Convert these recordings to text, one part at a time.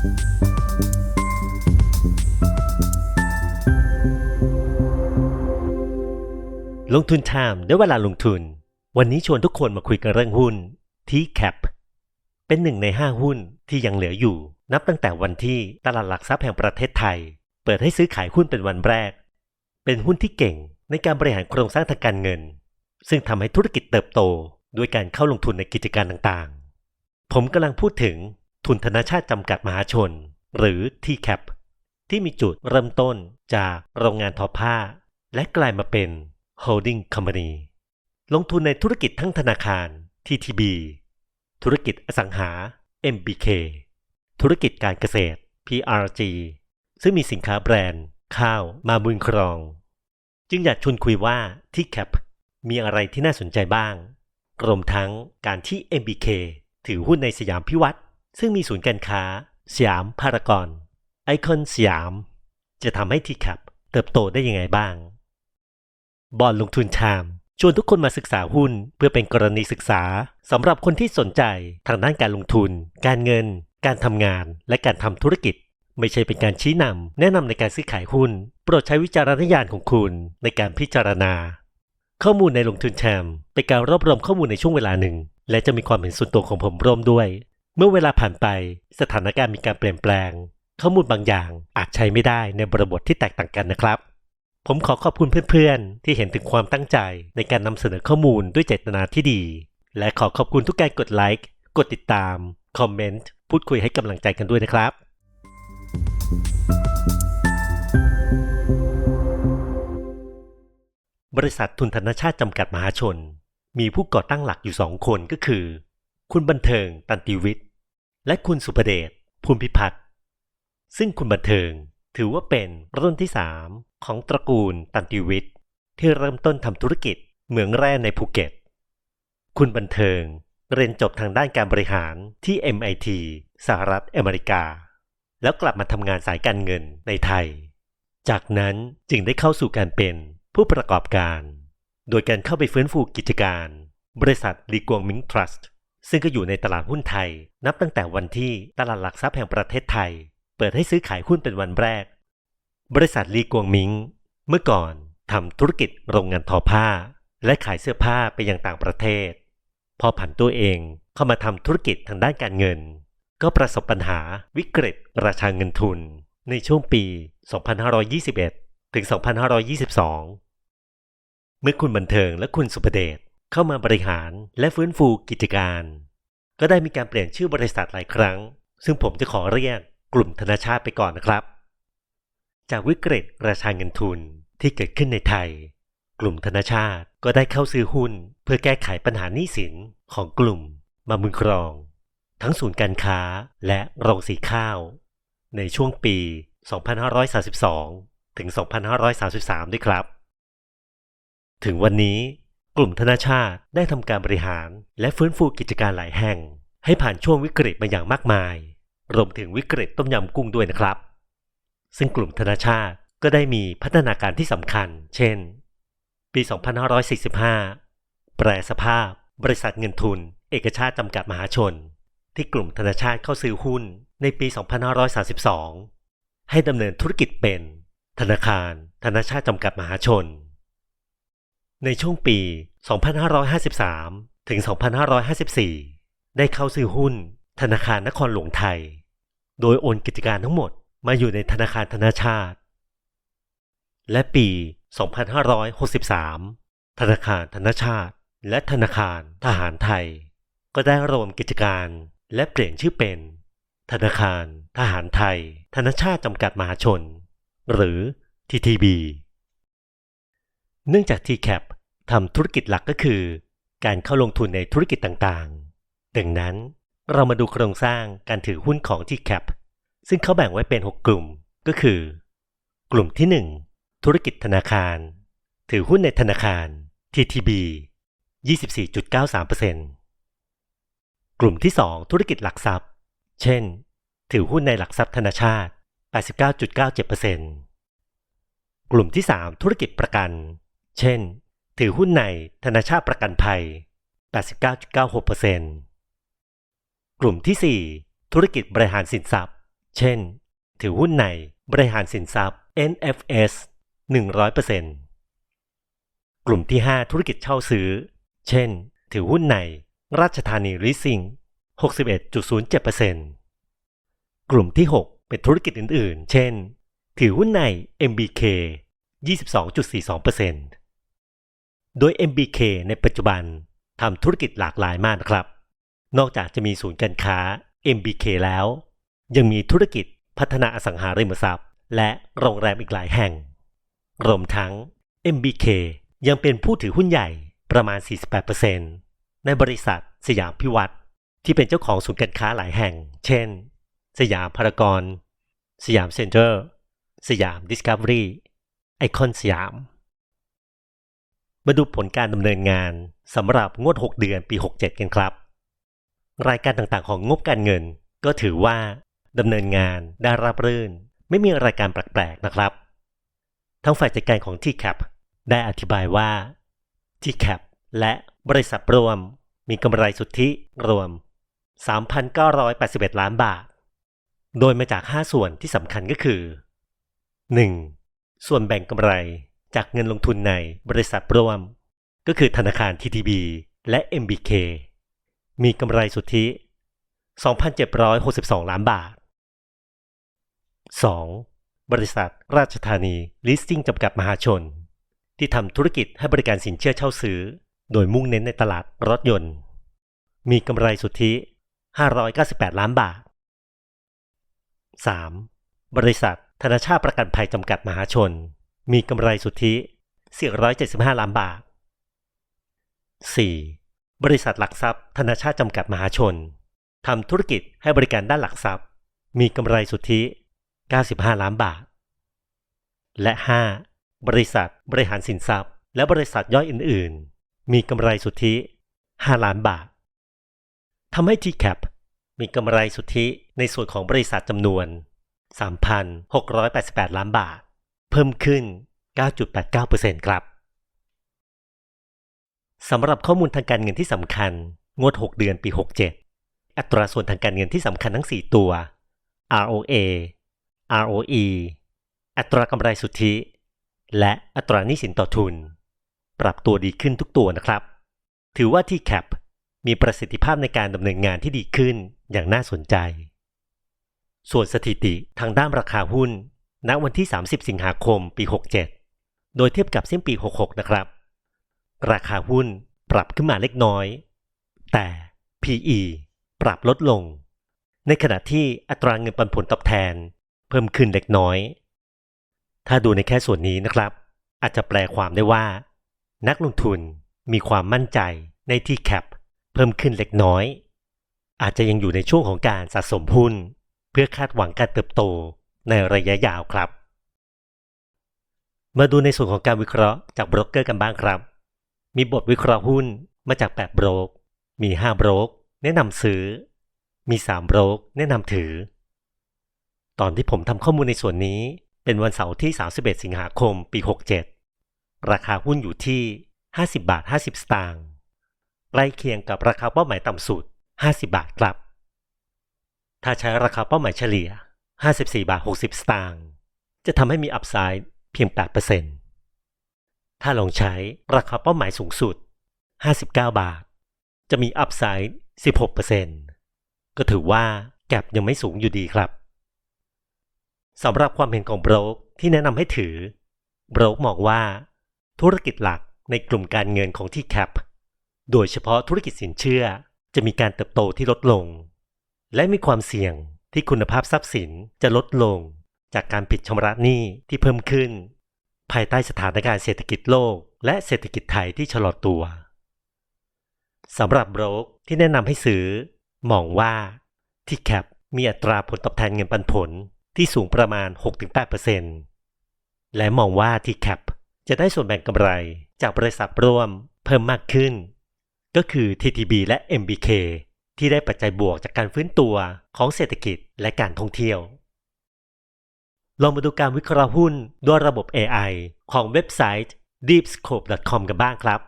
ลงทุนไทม์ได้เวลาลงทุน วันนี้ชวนทุกคนมาคุยกันเรื่องหุ้นที่แคปเป็นหนึ่งในห้าหุ้นที่ยังเหลืออยู่ นับตั้งแต่วันที่ตลาดหลักทรัพย์แห่งประเทศไทย เปิดให้ซื้อขายหุ้นเป็นวันแรก เป็นหุ้นที่เก่งในการบริหารโครงสร้างทางการเงิน ซึ่งทำให้ธุรกิจเติบโตด้วยการเข้าลงทุนในกิจการต่างๆ ผมกำลังพูดถึง ทุนธนาชาติจำกัดมหาชน หรือ TCAP ที่มีจุดเริ่มต้นจากโรงงานทอผ้า และกลายมาเป็น Holding Company ลงทุนในธุรกิจทั้งธนาคาร TTB ธุรกิจอสังหา MBK ธุรกิจการเกษตร PRG ซึ่งมีสินค้าแบรนด์ ข้าวมาบุญครอง จึงอยากชวนคุยว่าที่ CAP มีอะไรที่น่าสนใจบ้างรวมทั้งการที่ MBK ถือหุ้นในสยามพิวัตร ซึ่งมีศูนย์การค้า สยามพารากอนไอคอนสยาม จะทำให้ทีแคปเติบโตได้ยังไงบ้าง บอลลงทุนชาม ชวนทุกคนมาศึกษาหุ้นเพื่อเป็นกรณีศึกษาสำหรับคนที่สนใจทางด้านการลงทุน การเงิน การทำงาน และการทำธุรกิจ ไม่ใช่เป็นการชี้นำแนะนำในการซื้อขายหุ้น โปรดใช้วิจารณญาณของคุณในการพิจารณา ข้อมูลในลงทุนแชมเป็นการรวบรวมข้อมูลในช่วงเวลาหนึ่ง และจะมีความเห็นส่วนตัวของผมร่วมด้วย มื่อเวลาผ่านไปสถานการณ์มีการเปลี่ยนแปลง ข้อมูลบางอย่างอาจใช้ไม่ได้ในบริบทที่แตกต่างกันนะครับ ผมขอขอบคุณเพื่อนๆ ที่เห็นถึงความตั้งใจในการนำเสนอข้อมูลด้วยเจตนาที่ดี และขอขอบคุณทุกการกดไลค์กดติดตาม คอมเมนต์ พูดคุยให้กำลังใจกันด้วยนะครับ บริษัททุนธนชาติจำกัดมหาชน มีผู้ก่อตั้งหลักอยู่สองคนก็คือ คุณบันเทิงตันติวิทย์ และคุณสุประเดชภูมิพิพัฒน์ซึ่งคุณบันเทิงถือว่าเป็นรุ่นที่ 3 ของตระกูลตันติวิทย์ที่เริ่มต้นทำธุรกิจเหมืองแร่ในภูเก็ต คุณบันเทิงเรียนจบทางด้านการบริหารที่ MIT สหรัฐอเมริกา แล้วกลับมาทำงานสายการเงินในไทย จากนั้นจึงได้เข้าสู่การเป็นผู้ประกอบการ โดยการเข้าไปฟื้นฟูกิจการ บริษัทลีกวงมิงทรัสต์ ซึ่งก็อยู่ในตลาดหุ้นไทย นับตั้งแต่วันที่ตลาดหลักทรัพย์แห่งประเทศไทย เปิดให้ซื้อขายหุ้นเป็นวันแรก บริษัทลีกวงมิง เมื่อก่อนทำธุรกิจโรงงานทอผ้า และขายเสื้อผ้าไปยังต่างประเทศ พอผันตัวเองเข้ามาทำธุรกิจทางด้านการเงิน ก็ประสบปัญหาวิกฤตราคาเงินทุน ในช่วงปี 2521 ถึง 2522 เมื่อคุณบันเทิงและคุณสุประเดช เข้ามาบริหารและฟื้นฟูกิจการ ก็ได้มีการเปลี่ยนชื่อบริษัทหลายครั้ง ซึ่งผมจะขอเรียกกลุ่มธนาชาติไปก่อนนะครับ จากวิกฤตราคาเงินทุนที่เกิดขึ้นในไทย กลุ่มธนาชาติก็ได้เข้าซื้อหุ้น เพื่อแก้ไขปัญหาหนี้สินของกลุ่มมามือครอง ทั้งศูนย์การค้าและโรงสีข้าว ในช่วงปี 2532 ถึง 2533 ด้วยครับ ถึงวันนี้ กลุ่มธนาชาติได้ทำการบริหาร และฟื้นฟูกิจการหลายแห่ง ให้ผ่านช่วงวิกฤตมาอย่างมากมาย รวมถึงวิกฤตต้มยำกุ้งด้วยนะครับ ซึ่งกลุ่มธนาชาติก็ได้มีพัฒนาการที่สำคัญ เช่น ปี 2545 แปรสภาพ บริษัทเงินทุน เอกชาติจำกัดมหาชน ที่กลุ่มธนาชาติเข้าซื้อหุ้นในปี 2532 ให้ดำเนินธุรกิจเป็น ธนาคาร ธนาชาติจำกัดมหาชน ในช่วงปี 2553 ถึง 2554 ได้เข้าซื้อหุ้น ธนาคารนครหลวงไทย โดยโอนกิจการทั้งหมดมาอยู่ในธนาคารธนาชาติ และปี 2563 ธนาคารธนาชาติ และธนาคารทหารไทย ก็ได้รวมกิจการและเปลี่ยนชื่อเป็น ธนาคารทหารไทย ธนาชาติจำกัดมหาชน หรือ TTB เนื่องจาก TCAP ทำธุรกิจหลักก็คือ การเข้าลงทุนในธุรกิจต่างๆ ดังนั้นเรามาดูโครงสร้างการถือหุ้นของ TCAP ซึ่งเขาแบ่งไว้เป็น 6 กลุ่มก็คือ กลุ่มที่ 1 ธุรกิจธนาคาร ถือหุ้นในธนาคาร TTB 24.93%กลุ่มที่ 2 ธุรกิจหลักทรัพย์ เช่น ถือหุ้นในหลักทรัพย์ธนาชาติ 89.97%กลุ่มที่ 3 ธุรกิจประกัน เช่น ถือหุ้นในธนาชาติประกันภัย 89.96%กลุ่มที่ 4 ธุรกิจบริหารสินทรัพย์ เช่น ถือหุ้นในบริหารสินทรัพย์ NFS 100%กลุ่มที่ 5 ธุรกิจเช่าซื้อ เช่น ถือหุ้นในราชธานี Leasing 61.07%กลุ่มที่ 6 เป็นธุรกิจอื่น ๆ เช่น ถือหุ้นใน MBK 22.42% โดย MBK ในปัจจุบันทำธุรกิจหลากหลายมากนะครับ นอกจากจะมีศูนย์การค้า MBK แล้ว ยังมีธุรกิจพัฒนาอสังหาริมทรัพย์ และโรงแรมอีกหลายแห่ง รวมทั้ง MBK ยังเป็นผู้ถือหุ้นใหญ่ประมาณ 48%ในบริษัทสยามพิวัตรที่เป็นเจ้าของศูนย์การค้าหลายแห่ง เช่น สยามพารากอน สยามเซ็นเตอร์ สยามดิสคัฟเวอรี่ ไอคอนสยาม มาดูผลการดำเนินงานสำหรับงวด 6 เดือนปี 67 กันครับ รายการต่างๆ ของงบการเงิน ก็ถือว่าดำเนินงานได้ราบรื่น ไม่มีรายการแปลกๆนะครับ ทั้งฝ่ายจัดการของ TCAP ได้อธิบายว่า TCAP และบริษัทรวมมีกำไรสุทธิรวม 3,981 ล้านบาท โดยมาจาก 5 ส่วนที่สำคัญก็คือ 1. ส่วนแบ่งกำไร จากเงินลงทุนในบริษัทร่วม ก็คือธนาคาร TTB และ MBK มีกำไรสุทธิ 2,762 ล้านบาท 2. บริษัทราชธานี Leasing จำกัดมหาชน ที่ทำธุรกิจให้บริการสินเชื่อเช่าซื้อ โดยมุ่งเน้นในตลาดรถยนต์ มีกำไรสุทธิ 598 ล้านบาท 3. บริษัทธนาชาติประกันภัยจำกัดมหาชน มีกำไรสุทธิ 475 ล้านบาท 4. บริษัทหลักทรัพย์ ธนาชาติจำกัดมหาชนทำธุรกิจให้บริการด้านหลักทรัพย์ มีกำไรสุทธิ 95 ล้านบาท และ 5. บริษัทบริหารสินทรัพย์ และบริษัทย่อยอื่น ๆ มีกำไรสุทธิ 5 ล้านบาททำให้ TCAP มีกำไรสุทธิในส่วนของบริษัทจำนวน 3,688 ล้านบาท เพิ่มขึ้น 9.89%ครับสำหรับข้อมูลทางการเงินที่สำคัญ งวด 6 เดือนปี 67 อัตราส่วนทางการเงินที่สำคัญทั้ง 4 ตัว ROA ROE อัตรากำไรสุทธิ และอัตราหนี้สินต่อทุน ปรับตัวดีขึ้นทุกตัวนะครับ ถือว่า TCAP มีประสิทธิภาพในการดำเนินงานที่ดีขึ้นอย่างน่าสนใจ ส่วนสถิติทางด้านราคาหุ้น ณวันที่ 30 สิงหาคมปี 67 โดยเทียบกับสิ้นปี 66 นะครับ ราคาหุ้นปรับขึ้นมาเล็กน้อย แต่ PE ปรับลดลง ในขณะที่อัตราเงินปันผลตอบแทนเพิ่มขึ้นเล็กน้อย ถ้าดูในแค่ส่วนนี้นะครับ อาจจะแปลความได้ว่า นักลงทุนมีความมั่นใจในที่แคปเพิ่มขึ้นเล็กน้อย อาจจะยังอยู่ในช่วงของการสะสมหุ้น เพื่อคาดหวังการเติบโต ในระยะยาวครับ มาดูในส่วนของการวิเคราะห์จากบรกเกอร์กันบ้างครับ มีบทวิเคราะห์หุ้นมาจาก 8 บรก มี 5 บรก แนะนำซื้อ มี 3 บรก แนะนำถือ ตอนที่ผมทำข้อมูลในส่วนนี้เป็นวันเสาร์ที่ 31 สิงหาคม ปี 67 ราคาหุ้นอยู่ที่ 50 บาท 50 สตางค์ใกล้เคียงกับราคาเป้าหมายต่ำสุด 50 บาทครับ ถ้าใช้ราคาเป้าหมายเฉลี่ย 54 บาท 60 สตางค์จะทำให้มีอัพไซด์เพียง 8%ถ้าลองใช้ราคาเป้าหมายสูงสุด 59 บาท จะมีอัพไซด์ 16%ก็ถือว่าแก็บยังไม่สูงอยู่ดีครับสำหรับความเห็นของโบรกที่แนะนำให้ถือโบรกมองว่าธุรกิจหลักในกลุ่มการเงินของที่แคปโดยเฉพาะธุรกิจสินเชื่อจะมีการเติบโตที่ลดลง และมีความเสี่ยง ที่คุณภาพทรัพย์สินจะลดลง จากการผิดชำระหนี้ที่เพิ่มขึ้น ภายใต้สถานการณ์เศรษฐกิจโลก และเศรษฐกิจไทยที่ชะลอตัวสำหรับโบรกที่แนะนำให้ซื้อ มองว่าที่แคปมีอัตราผลตอบแทนเงินปันผลที่สูงประมาณ 6-8%และมองว่าที่แคปจะได้ส่วนแบ่งกำไรจากบริษัทร่วมเพิ่มมากขึ้น ก็คือ TTB และ MBK ที่ได้ปัจจัยบวกจากการฟื้นตัวของเศรษฐกิจและการท่องเที่ยว ลองมาดูการวิเคราะห์หุ้นด้วยระบบ AI ของเว็บไซต์ deepscope.com กันบ้างครับ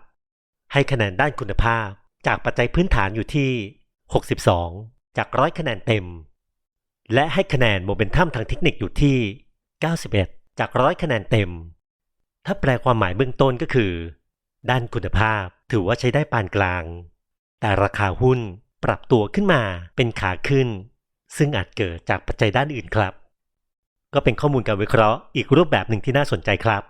ให้คะแนนด้านคุณภาพจากปัจจัยพื้นฐานอยู่ที่ 62 จากร้อยคะแนนเต็ม และให้คะแนนโมเมนตัมทางเทคนิคอยู่ที่ 91 จากร้อยคะแนนเต็ม ถ้าแปลความหมายเบื้องต้นก็คือ ด้านคุณภาพถือว่าใช้ได้ปานกลาง แต่ราคาหุ้น ปรับตัวขึ้นมาเป็นขาขึ้น ซึ่งอาจเกิดจากปัจจัยด้านอื่นครับ ก็เป็นข้อมูลการวิเคราะห์อีกรูปแบบหนึ่งที่น่าสนใจครับ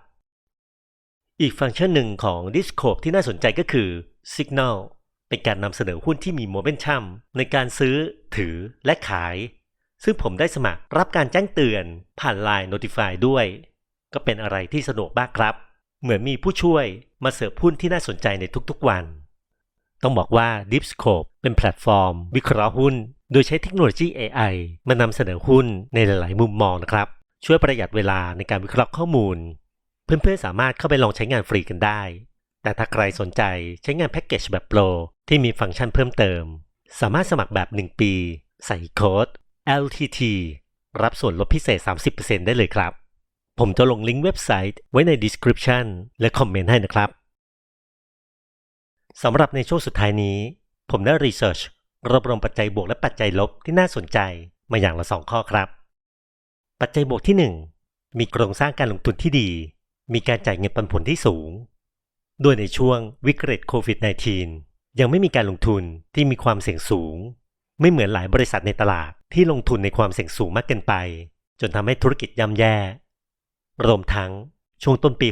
อีกฟังก์ชันหนึ่งของ Discord ที่น่าสนใจก็คือ Signal เป็นการนำเสนอหุ้นที่มีโมเมนตัมในการซื้อ ถือและขาย ซึ่งผมได้สมัครรับการแจ้งเตือนผ่าน Line Notify ด้วย ก็เป็นอะไรที่สะดวกมากครับ เหมือนมีผู้ช่วยมาเสิร์ฟหุ้นที่น่าสนใจในทุกๆวัน ต้องบอกว่า Deepscope เป็นแพลตฟอร์ม วิเคราะห์หุ้น โดยใช้เทคโนโลยี AI มานำเสนอหุ้นในหลาย ๆ มุมมองนะครับ ช่วยประหยัดเวลาในการวิเคราะห์ข้อมูล เพื่อน ๆ สามารถเข้าไปลองใช้งานฟรีกันได้ แต่ถ้าใครสนใจใช้งานแพ็กเกจแบบโปรที่มีฟังก์ชันเพิ่มเติม สามารถสมัครแบบ 1 ปี ใส่โค้ด LTT รับส่วนลดพิเศษ 30%ได้เลยครับ ผมจะลงลิงก์เว็บไซต์ไว้ใน description และคอมเมนต์ให้นะครับ สำหรับในช่วงสุดท้ายนี้ ผมได้รีเสิร์ชรวบรวมปัจจัยบวกและปัจจัยลบที่น่าสนใจมาอย่างละสองข้อครับ ปัจจัยบวกที่ 1 มีโครงสร้างการลงทุนที่ดี มีการจ่ายเงินปันผลที่สูง โดยในช่วงวิกฤตโควิด -19 ยังไม่มีการลงทุนที่มีความเสี่ยงสูง ไม่เหมือนหลายบริษัทในตลาดที่ลงทุนในความเสี่ยงสูงมากเกินไป จนทำให้ธุรกิจย่ำแย่ รวมทั้งช่วงต้นปี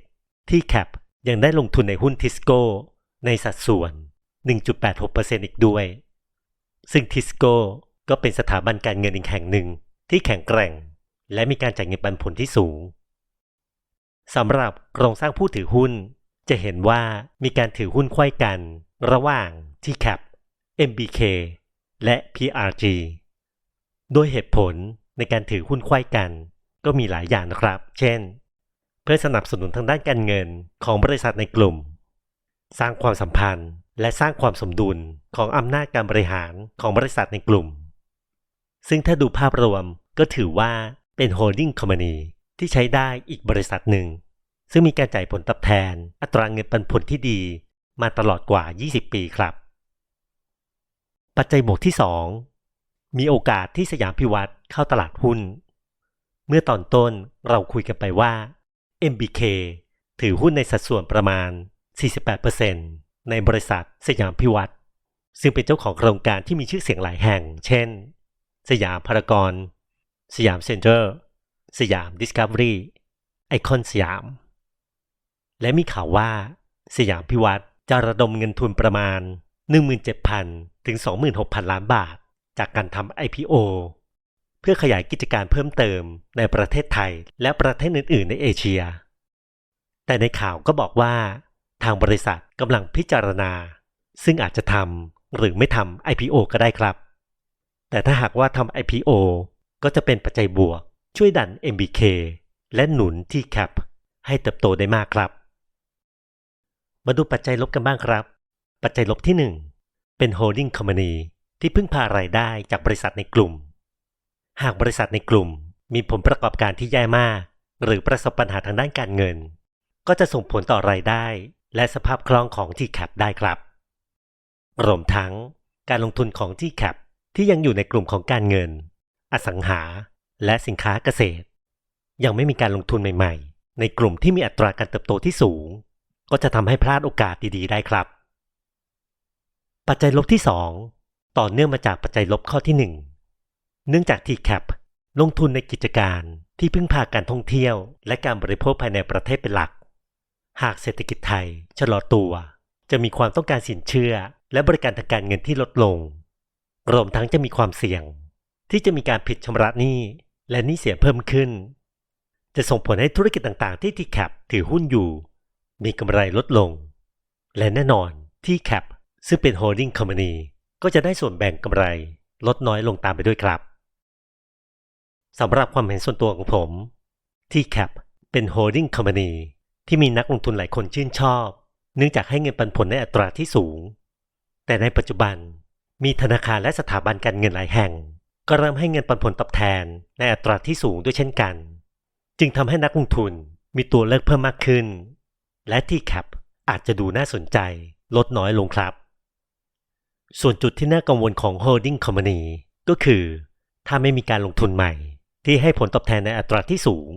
67 ที่แคปยังได้ลงทุนในหุ้นทิสโก้ ในสัดส่วน 1.86%อีกด้วย ซึ่งทิสโก้ก็เป็นสถาบันการเงินอีกแห่งหนึ่งที่แข็งแกร่ง และมีการจ่ายเงินปันผลที่สูงสำหรับโครงสร้างผู้ถือหุ้น จะเห็นว่ามีการถือหุ้นไขว้กัน ระหว่าง TCAP MBK และ PRG โดยเหตุผลในการถือหุ้นไขว้กัน ก็มีหลายอย่างนะครับ เช่น เพื่อสนับสนุนทางด้านการเงินของบริษัทในกลุ่ม สร้างความสัมพันธ์ และสร้างความสมดุลของอำนาจการบริหารของบริษัทในกลุ่ม ซึ่งถ้าดูภาพรวมก็ถือว่าเป็นโฮลดิ้งคอมมานีที่ใช้ได้อีกบริษัทหนึ่ง ซึ่งมีการจ่ายผลตอบแทน อัตราเงินปันผลที่ดีมาตลอดกว่า 20 ปีครับ ปัจจัยบวกที่ 2 มีโอกาสที่สยามพิวัตรเข้าตลาดหุ้น เมื่อตอนต้นเราคุยกันไปว่า MBK ถือหุ้นในสัดส่วนประมาณ 48%ในบริษัทสยามพิวัตรซึ่งเป็นเจ้าของโครงการที่มีชื่อเสียงหลายแห่ง เช่น สยามพารากอนสยามเซ็นเตอร์ สยามดิสคัฟเวอรี่ไอคอนสยาม และมีข่าวว่า สยามพิวัตรจะระดมเงินทุนประมาณ 17,000 ถึง 26,000 ล้านบาท จากการทำ IPO เพื่อขยายกิจการเพิ่มเติมในประเทศไทยและประเทศอื่น ๆ ในเอเชีย แต่ในข่าวก็บอกว่า ทางบริษัทกำลังพิจารณา ซึ่งอาจจะทำหรือไม่ทำ IPO ก็ได้ครับ แต่ถ้าหากว่าทำ IPO ก็จะเป็นปัจจัยบวก ช่วยดัน MBK และหนุน TCAP ให้เติบโตได้มากครับ มาดูปัจจัยลบกันบ้างครับ ปัจจัยลบที่ 1 เป็น holding company ที่พึ่งพารายได้จากบริษัทในกลุ่ม หากบริษัทในกลุ่มมีผลประกอบการที่แย่มาก หรือประสบปัญหาทางด้านการเงิน ก็จะส่งผลต่อรายได้ และสภาพคล่องของ TCAP ได้ครับ รวมทั้งการลงทุนของ TCAP ที่ยังอยู่ในกลุ่มของการเงิน อสังหา และสินค้าเกษตร ยังไม่มีการลงทุนใหม่ๆ ในกลุ่มที่มีอัตราการเติบโตที่สูง ก็จะทำให้พลาดโอกาสดีๆ ได้ครับ ปัจจัยลบที่ 2 ต่อเนื่องมาจากปัจจัยลบข้อที่ 1 เนื่องจาก TCAP ลงทุนในกิจการที่พึ่งพาการท่องเที่ยว และการบริโภคภายในประเทศเป็นหลัก หากเศรษฐกิจไทยชะลอตัว จะมีความต้องการสินเชื่อ และบริการทางการเงินที่ลดลง รวมทั้งจะมีความเสี่ยง ที่จะมีการผิดชำระหนี้และหนี้เสียเพิ่มขึ้น จะส่งผลให้ธุรกิจต่างๆ ที่ TCAP ถือหุ้นอยู่ มีกำไรลดลง และแน่นอนที่ CAP ซึ่งเป็น holding company ก็จะได้ส่วนแบ่งกำไรลดน้อยลงตามไปด้วยครับสำหรับความเห็นส่วนตัวของผม ที่ CAP เป็น holding company ที่มีนักลงทุนหลายคนชื่นชอบ เนื่องจากให้เงินปันผลในอัตราที่สูง แต่ในปัจจุบันมีธนาคารและสถาบันการเงินหลายแห่ง ก็เริ่มให้เงินปันผลตอบแทนในอัตราที่สูงด้วยเช่นกัน จึงทำให้นักลงทุนมีตัวเลือกเพิ่มมากขึ้น และที่ CAP อาจจะดูน่าสนใจลดน้อยลงครับ ส่วนจุดที่น่ากังวลของ holding company ก็คือ ถ้าไม่มีการลงทุนใหม่ ที่ให้ผลตอบแทนในอัตราที่สูง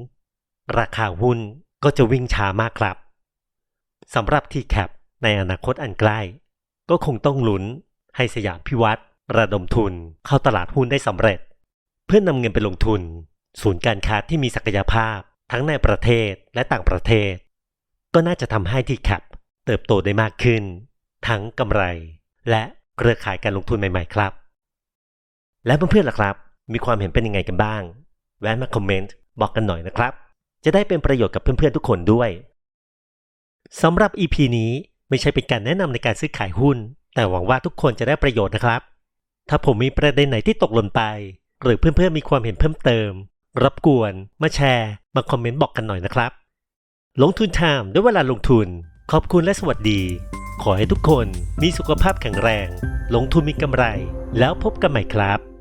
ราคาหุ้น ก็จะวิ่งช้ามากครับสำหรับ TCAP ในอนาคตอันใกล้ ก็คงต้องลุ้นให้สยามพิวัตรระดมทุนเข้าตลาดหุ้นได้สำเร็จ เพื่อนำเงินไปลงทุน ศูนย์การค้าที่มีศักยภาพทั้งในประเทศและต่างประเทศ ก็น่าจะทำให้ TCAP เติบโตได้มากขึ้น ทั้งกำไร และเครือข่ายการลงทุนใหม่ๆครับ และเพื่อนๆล่ะครับ มีความเห็นเป็นยังไงกันบ้าง แวะมาคอมเมนต์บอกกันหน่อยนะครับ จะได้เป็นประโยชน์กับเพื่อนๆทุกคนด้วยสำหรับ EP นี้ไม่ใช่เป็นการแนะนำในการซื้อขายหุ้น แต่หวังว่าทุกคนจะได้ประโยชน์นะครับ ถ้าผมมีประเด็นไหนที่ตกหล่นไป หรือเพื่อนๆมีความเห็นเพิ่มเติม รับกวน มาแชร์ มาคอมเมนต์บอกกันหน่อยนะครับ ลงทุนไทม์ด้วยเวลาลงทุน ขอบคุณและสวัสดี ขอให้ทุกคนมีสุขภาพแข็งแรง ลงทุนมีกำไร แล้วพบกันใหม่ครับ